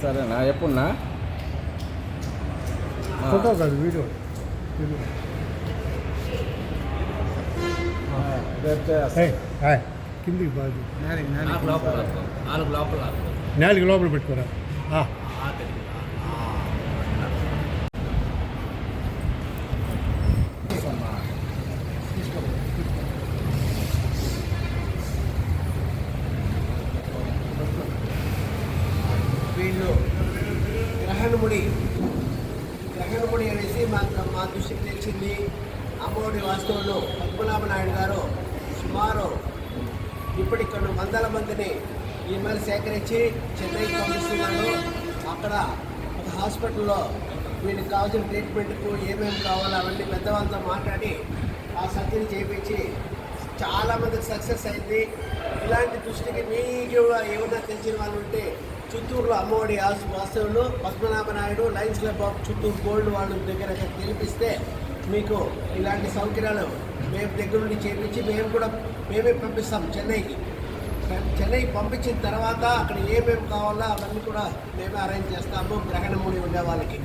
సరేనా ఎప్పుడున్నా? ఫోటో కాదు వీడియో. కిందికి బాగు నాలుగు లోపల పెట్టుకోరా. ఆ, వీళ్ళు గ్రహణముడి గ్రహణముడి అనేసి మా మా దృష్టికి తెలిసింది. అమ్మఒడి వాస్తవంలో పద్మనాభ నాయుడు గారు సుమారు ఇప్పటికి కొన్ని వందల మందిని ఈమెయిల్ సేకరించి చెన్నైకి పంపిస్తున్నాడు అక్కడ ఒక హాస్పిటల్లో వీళ్ళకి కావాల్సిన ట్రీట్మెంట్కు ఏమేమి కావాలో అవన్నీ పెద్దవాళ్ళతో మాట్లాడి ఆ సర్జరీ చేయించి చాలా మందికి సక్సెస్ అయింది. ఇలాంటి దృష్టికి మీకు ఏమన్నా తెలిసిన వాళ్ళు ఉంటే చిత్తూరులో అమ్మఒడి ఆస్ వాస్తవులు Padmanabha Naidu Lions Club of Chittoor gold వాళ్ళ దగ్గర తెలిపిస్తే మీకు ఇలాంటి సౌకర్యాలు మేము దగ్గర నుండి చేపించి మేము కూడా మేమే పంపిస్తాం చెన్నైకి. చెన్నై పంపించిన తర్వాత అక్కడ ఏమేమి కావాలో అవన్నీ కూడా మేమే అరేంజ్ చేస్తాము. గ్రహణముడి ఉండే వాళ్ళకి.